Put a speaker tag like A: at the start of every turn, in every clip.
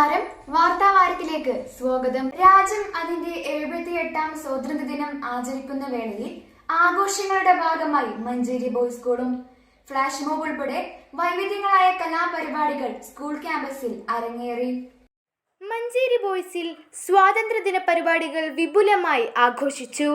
A: നമസ്കാരം. വാർത്താവാരത്തിലേക്ക് സ്വാഗതം. രാജ്യം അതിന്റെ എഴുപത്തി എട്ടാം സ്വാതന്ത്ര്യ ദിനം ആചരിക്കുന്ന വേളയിൽ ആഘോഷങ്ങളുടെ ഭാഗമായി മഞ്ചേരി ബോയ്സ് സ്കൂളും ഫ്ലാഷ് മോബ് ഉൾപ്പെടെ വൈവിധ്യങ്ങളായ കലാപരിപാടികൾ സ്കൂൾ ക്യാമ്പസിൽ അരങ്ങേറി.
B: മഞ്ചേരി ബോയ്സിൽ സ്വാതന്ത്ര്യദിന പരിപാടികൾ വിപുലമായി ആഘോഷിച്ചു.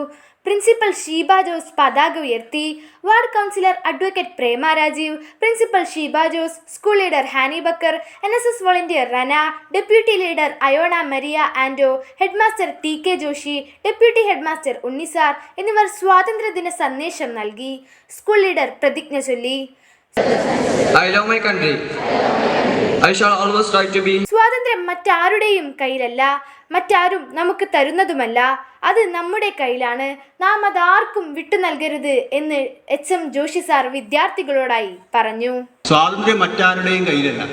B: പ്രിൻസിപ്പൽ ഷീബ ജോസ് പതാക ഉയർത്തി. Ward councillor advocate Prema Rajeev principal Sheeba Jose school leader Hani Bakkar N S S volunteer Rana deputy leader Ayona Maria Ando headmaster T K Joshi deputy headmaster ഉണ്ണിസാർ എന്നിവർ സ്വാതന്ത്ര്യദിന സന്ദേശം നൽകി. സ്കൂൾ ലീഡർ പ്രതിജ്ഞ ചൊല്ലി.
C: I love my country. I shall always try to be
B: സ്വാതന്ത്ര്യം മറ്റാരുടെയും കയ്യിലല്ല മറ്റാരും നമുക്ക് തരുന്നതുമല്ല. അത് നമ്മുടെ കയ്യിലാണ്. നാം അത് ആർക്കും വിട്ടു നൽകരുത് എന്ന് എച്ച് എം ജോഷി സാർ വിദ്യാർത്ഥികളോടായി പറഞ്ഞു.
D: സ്വാതന്ത്ര്യം മറ്റാരുടെയും കയ്യിലല്ല.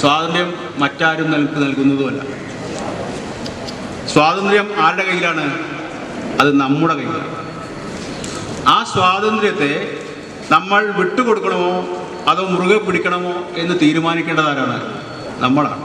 D: സ്വാതന്ത്ര്യം മറ്റാരും നമുക്ക് നൽകുന്നതുമല്ല. സ്വാതന്ത്ര്യം ആരുടെ കയ്യിലാണ്? അത് നമ്മുടെ കയ്യിലാണ്. ആ സ്വാതന്ത്ര്യത്തെ നമ്മൾ വിട്ടുകൊടുക്കണമോ അതോ മുറുകെ പിടിക്കണമോ എന്ന് തീരുമാനിക്കേണ്ടതാരാണ്? നമ്മളാണ്.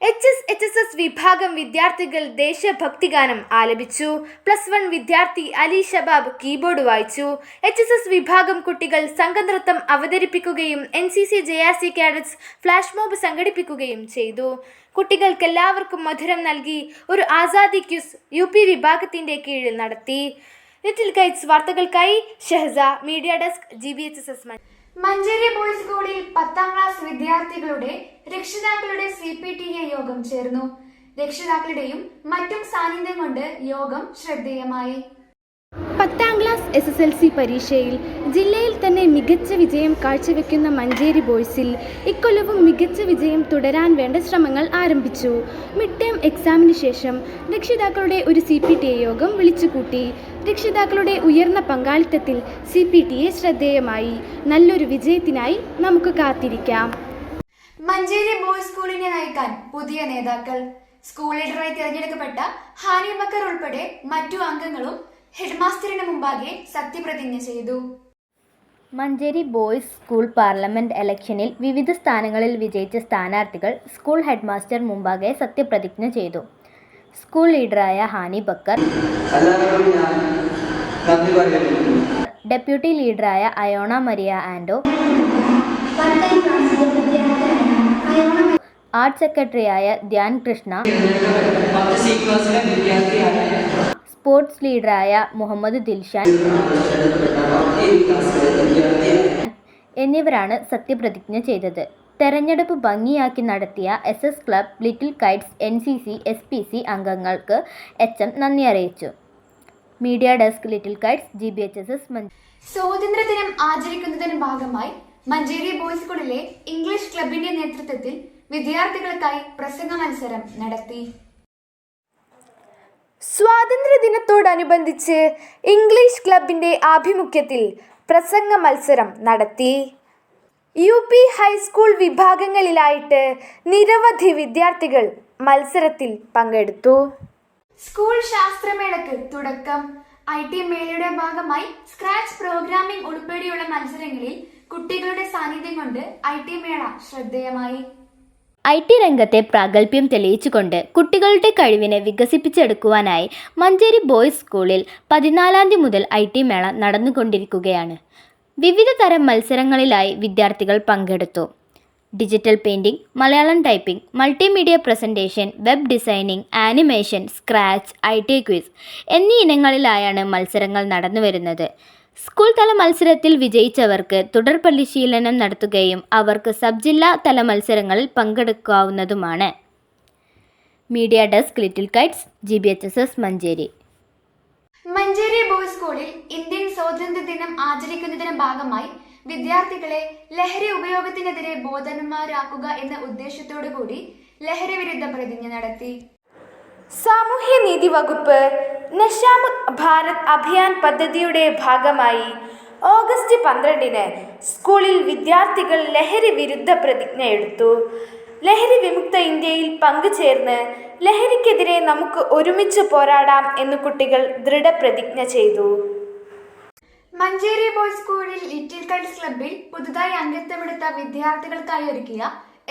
B: H S H S S വിഭാഗം വിദ്യാർത്ഥികൾ ദേശഭക്തിഗാനം ആലപിച്ചു. പ്ലസ് വൺ വിദ്യാർത്ഥി അലി ഷബാബ് കീബോർഡ് വായിച്ചു. എച്ച് എസ് എസ് വിഭാഗം കുട്ടികൾ സംഘനൃത്തം അവതരിപ്പിക്കുകയും N C C J R C cadets flash mob സംഘടിപ്പിക്കുകയും ചെയ്തു. കുട്ടികൾക്കെല്ലാവർക്കും മധുരം നൽകി ഒരു ആസാദി ക്യുസ് യു പി വിഭാഗത്തിന്റെ കീഴിൽ നടത്തി. ലിറ്റിൽ ഗൈഡ്സ് വാർത്തകൾക്കായി Shehza media desk G B H S S
A: Manjeri boys സ്കൂളിൽ പത്താം ക്ലാസ് വിദ്യാർത്ഥികളുടെ രക്ഷിതാക്കളുടെ സി പി ടി എ യോഗം ചേർന്നു. രക്ഷിതാക്കളുടെയും മറ്റും സാന്നിധ്യം കൊണ്ട് യോഗം ശ്രദ്ധേയമായി.
B: പത്താം class S S L C പരീക്ഷയിൽ ജില്ലയിൽ തന്നെ മികച്ച വിജയം കാഴ്ചവെക്കുന്ന മഞ്ചേരി ബോയ്സിൽ ഇക്കൊല്ലവും മികച്ച വിജയം തുടരാൻ വേണ്ട ശ്രമങ്ങൾ ആരംഭിച്ചു. മിഡ് ടേം എക്സാമിന് ശേഷം രക്ഷിതാക്കളുടെ ഒരു സി പി ടി എ യോഗം വിളിച്ചുകൂട്ടി. രക്ഷിതാക്കളുടെ ഉയർന്ന പങ്കാളിത്തത്തിൽ സി പി ടി എ ശ്രദ്ധേയമായി. നല്ലൊരു വിജയത്തിനായി നമുക്ക് കാത്തിരിക്കാം.
A: മഞ്ചേരി ബോയ്സ് സ്കൂളിനെ നയിക്കാൻ പുതിയ നേതാക്കൾ. സ്കൂൾ ലീഡറായി തിരഞ്ഞെടുക്കപ്പെട്ട ഹാനി ബക്കർ ഉൾപ്പെടെ മറ്റു അംഗങ്ങളും ഹെഡ്മാസ്റ്ററിന് മുമ്പാകെ സത്യപ്രതിജ്ഞ ചെയ്തു.
E: മഞ്ചേരി ബോയ്സ് സ്കൂൾ പാർലമെന്റ് ഇലക്ഷനിൽ വിവിധ സ്ഥാനങ്ങളിൽ വിജയിച്ച സ്ഥാനാർത്ഥികൾ സ്കൂൾ ഹെഡ്മാസ്റ്റർ മുമ്പാകെ സത്യപ്രതിജ്ഞ ചെയ്തു. സ്കൂൾ ലീഡറായ ഹാനി ബക്കർ ഡെപ്യൂട്ടി ലീഡറായ അയോണ മരിയ ആൻഡോ ആർട്ട് സെക്രട്ടറിയായ ധ്യാൻ കൃഷ്ണ സ്പോർട്സ് ലീഡറായ മുഹമ്മദ് ദിൽഷാൻ എന്നിവരാണ് സത്യപ്രതിജ്ഞ ചെയ്തത്. തെരഞ്ഞെടുപ്പ് ഭംഗിയാക്കി നടത്തിയ S S club little kites N C C S P C അംഗങ്ങൾക്ക് എച്ച് എം നന്ദി അറിയിച്ചു. Media desk little kites G B H S S സ്വാതന്ത്ര്യ
A: സ്വാതന്ത്ര്യദിനം ആചരിക്കുന്നതിന് ഭാഗമായി മഞ്ചേരി ബോയ്സ് സ്കൂളിലെ ഇംഗ്ലീഷ് ക്ലബിന്റെ നേതൃത്വത്തിൽ വിദ്യാർത്ഥികൾക്കായി പ്രസംഗ മത്സരം നടത്തി.
B: സ്വാതന്ത്ര്യദിനത്തോടനുബന്ധിച്ച് ഇംഗ്ലീഷ് ക്ലബിന്റെ ആഭിമുഖ്യത്തിൽ പ്രസംഗ മത്സരം നടത്തി. യു പി ഹൈസ്കൂൾ വിഭാഗങ്ങളിലായിട്ട് നിരവധി വിദ്യാർത്ഥികൾ മത്സരത്തിൽ പങ്കെടുത്തു.
A: സ്കൂൾ ശാസ്ത്രമേളക്ക് തുടക്കം. ഐ ടി മേളയുടെ ഭാഗമായി സ്ക്രാച്ച് പ്രോഗ്രാമിംഗ് ഉൾപ്പെടെയുള്ള മത്സരങ്ങളിൽ കുട്ടികളുടെ സാന്നിധ്യം കൊണ്ട് ഐ ടി മേള ശ്രദ്ധേയമായി.
E: ഐ ടി രംഗത്തെ പ്രാഗൽഭ്യം തെളിയിച്ചുകൊണ്ട് കുട്ടികളുടെ കഴിവിനെ വികസിപ്പിച്ചെടുക്കുവാനായി മഞ്ചേരി ബോയ്സ് സ്കൂളിൽ പതിനാലാം തീയതി മുതൽ ഐ ടി മേള നടന്നുകൊണ്ടിരിക്കുകയാണ്. വിവിധ തരം മത്സരങ്ങളിലായി വിദ്യാർത്ഥികൾ പങ്കെടുത്തു. Digital painting Malayalam typing multimedia presentation web designing animation scratch I T quiz എന്നീ ഇനങ്ങളിലായാണ് മത്സരങ്ങൾ നടന്നുവരുന്നത്. സ്കൂൾ തല മത്സരത്തിൽ വിജയിച്ചവർക്ക് തുടർ പരിശീലനം നടത്തുകയും അവർക്ക് സബ് ജില്ലാ തല മത്സരങ്ങളിൽ പങ്കെടുക്കാവുന്നതുമാണ്. Media desk little kites G B H S S Manjeri.
A: Manjeri boys സ്കൂളിൽ ഇന്ത്യൻ സ്വാതന്ത്ര്യ ദിനം ആചരിക്കുന്നതിന് ഭാഗമായി വിദ്യാർത്ഥികളെ ലഹരി ഉപയോഗത്തിനെതിരെ ബോധന്മാരാക്കുക എന്ന ഉദ്ദേശത്തോടു കൂടി ലഹരി വിരുദ്ധ പ്രതിജ്ഞ നടത്തി.
B: സാമൂഹ്യ നീതി വകുപ്പ് നശാമുത് ഭാരത് അഭിയാൻ പദ്ധതിയുടെ ഭാഗമായി ഓഗസ്റ്റ് പന്ത്രണ്ടിന് സ്കൂളിൽ വിദ്യാർത്ഥികൾ ലഹരി വിരുദ്ധ പ്രതിജ്ഞ എടുത്തു. ലഹരി വിമുക്ത ഇന്ത്യയിൽ പങ്കുചേർന്ന് ലഹരിക്കെതിരെ നമുക്ക് ഒരുമിച്ച് പോരാടാം എന്ന് കുട്ടികൾ ദൃഢപ്രതിജ്ഞ ചെയ്തു.
A: മഞ്ചേരി ബോയ്സ് സ്കൂളിൽ ലിറ്റിൽ കൈറ്റ്സ് ക്ലബിൽ പുതുതായി അംഗത്വമെടുത്ത വിദ്യാർത്ഥികൾക്കായി ഒരുക്കിയ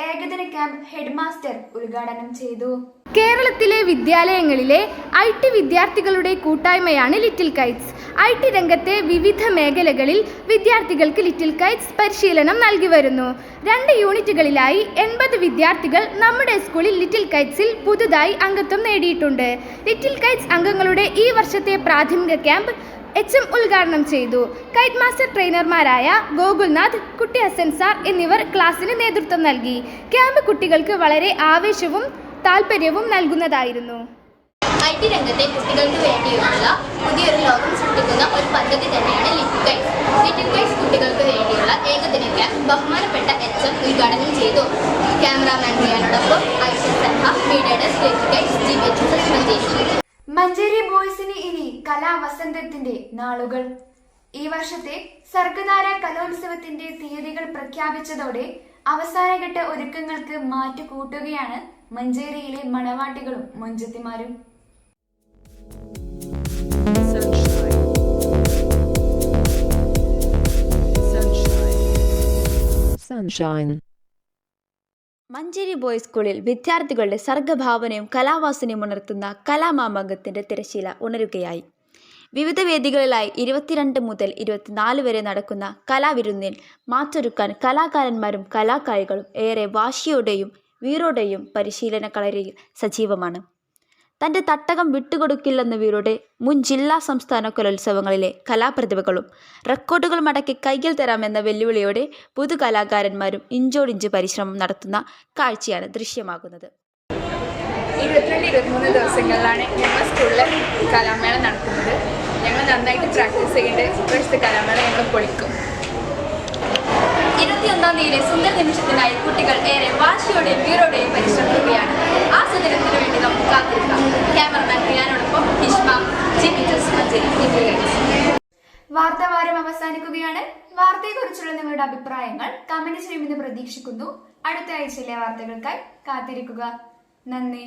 A: ഏകദിന ക്യാമ്പ് ഹെഡ്മാസ്റ്റർ ഉദ്ഘാടനം ചെയ്തു.
F: കേരളത്തിലെ വിദ്യാലയങ്ങളിലെ ഐ ടി വിദ്യാർത്ഥികളുടെ കൂട്ടായ്മയാണ് ലിറ്റിൽ കൈറ്റ്സ് ഐ ടി രംഗത്തെ വിവിധ മേഖലകളിൽ വിദ്യാർത്ഥികൾക്ക് ലിറ്റിൽ കൈറ്റ്സ് പരിശീലനം നൽകി വരുന്നു. രണ്ട് യൂണിറ്റുകളിലായി എൺപത് വിദ്യാർത്ഥികൾ നമ്മുടെ സ്കൂളിൽ ലിറ്റിൽ കൈറ്റ്സിൽ പുതുതായി അംഗത്വം നേടിയിട്ടുണ്ട്. ലിറ്റിൽ കൈറ്റ്സ് അംഗങ്ങളുടെ ഈ വർഷത്തെ പ്രാഥമിക ക്യാമ്പ് എച്ച് എം ഉദ്ഘാടനം ചെയ്തു. കൈറ്റ് മാസ്റ്റർ ട്രെയിനർമാരായ ഗോകുൽനാഥ് കുട്ടി ഹസൻ സാർ എന്നിവർ ക്ലാസ്സിന് നേതൃത്വം നൽകി. ക്യാമ്പ് കുട്ടികൾക്ക് വളരെ ആവേശവും താല്പര്യവും നൽകുന്നതായിരുന്നു.
G: ഐ ടി രംഗത്തെ കുട്ടികൾക്ക് വേണ്ടിയുള്ള പുതിയൊരു ലോകം സൃഷ്ടിക്കുന്ന ഒരു പദ്ധതി തന്നെയാണ് ലിറ്റിൽ ഗൈഡ്സ് ലിറ്റിൽ ഗൈഡ്സ് കുട്ടികൾക്ക് വേണ്ടിയുള്ള ഏകദിന ക്യാമ്പ് ബഹുമാനപ്പെട്ട എച്ച് എം ഉദ്ഘാടനം ചെയ്തു. ക്യാമറാമാൻ ചെയ്യാനോടൊപ്പം ഐശ്വർ സഹ media desk little guides G H S Manjeri
A: ബോയ്സിന് ഇനി കലാവസന്തത്തിന്റെ നാളുകൾ. ഈ വർഷത്തെ സർഗധാര കലോത്സവത്തിന്റെ തീയതികൾ പ്രഖ്യാപിച്ചതോടെ അവസാനഘട്ട ഒരുക്കങ്ങൾക്ക് മാറ്റുകൂട്ടുകയാണ് മഞ്ചേരിയിലെ മണവാട്ടികളും മൊഞ്ചത്തിമാരും.
H: സൺഷൈൻ
I: മഞ്ചേരി ബോയ്സ് സ്കൂളിൽ വിദ്യാർത്ഥികളുടെ സർഗഭാവനയും കലാവാസനയും ഉണർത്തുന്ന കലാമാമംഗത്തിന്റെ തിരശീല ഉണരുകയായി. വിവിധ വേദികളിലായി ഇരുപത്തിരണ്ട് മുതൽ ഇരുപത്തിനാല് വരെ നടക്കുന്ന കലാവിരുന്നിൽ മാറ്റൊരുക്കാൻ കലാകാരന്മാരും കലാകാരികളും ഏറെ വാശിയോടെയും വീറോടെയും പരിശീലന കളരിയിൽ സജീവമാണ്. തന്റെ തട്ടകം വിട്ടുകൊടുക്കില്ലെന്ന വീറുടെ മുൻ ജില്ലാ സംസ്ഥാന കലോത്സവങ്ങളിലെ കലാപ്രതിഭകളും റെക്കോർഡുകൾ മടക്കി കൈകൾ തരാമെന്ന വെല്ലുവിളിയോടെ പുതു കലാകാരന്മാരും ഇഞ്ചോടിഞ്ച് പരിശ്രമം നടത്തുന്ന കാഴ്ചയാണ് ദൃശ്യമാകുന്നത്.
J: ഇരുപത്തിരണ്ട് ഇരുപത്തിമൂന്ന് ദിവസങ്ങളിലാണ് ഞങ്ങൾ സ്കൂളിൽ കലാമേള നടക്കുന്നത്. ഞങ്ങൾ നന്നായിട്ട് പ്രാക്ടീസ് ചെയ്യേണ്ട ഇപ്പോഴത്തെ കലാമേള ഞങ്ങൾ പൊളിക്കും.
G: ഇരുപത്തിയൊന്നാം തീയതി സുന്ദര നിമിഷത്തിനായി കുട്ടികൾ ഏറെ വാശിയോടെയും വീറോടെയും പരിശ്രമിക്കുകയാണ്. ആ സുന്ദരത്തിന് വേണ്ടി നമുക്ക് കാത്തിരിക്കാം. ക്യാമറമാൻ റിയാനോടൊപ്പം ഹിഷ്മ ജി എച്ച് മഞ്ചേരി
A: വാർത്താവാരം അവസാനിക്കുകയാണ്. വാർത്തയെക്കുറിച്ചുള്ള നിങ്ങളുടെ അഭിപ്രായങ്ങൾ കമന്റ് ചെയ്യുമെന്ന് പ്രതീക്ഷിക്കുന്നു. അടുത്ത ആഴ്ചയിലെ വാർത്തകൾക്കായി കാത്തിരിക്കുക. നന്ദി.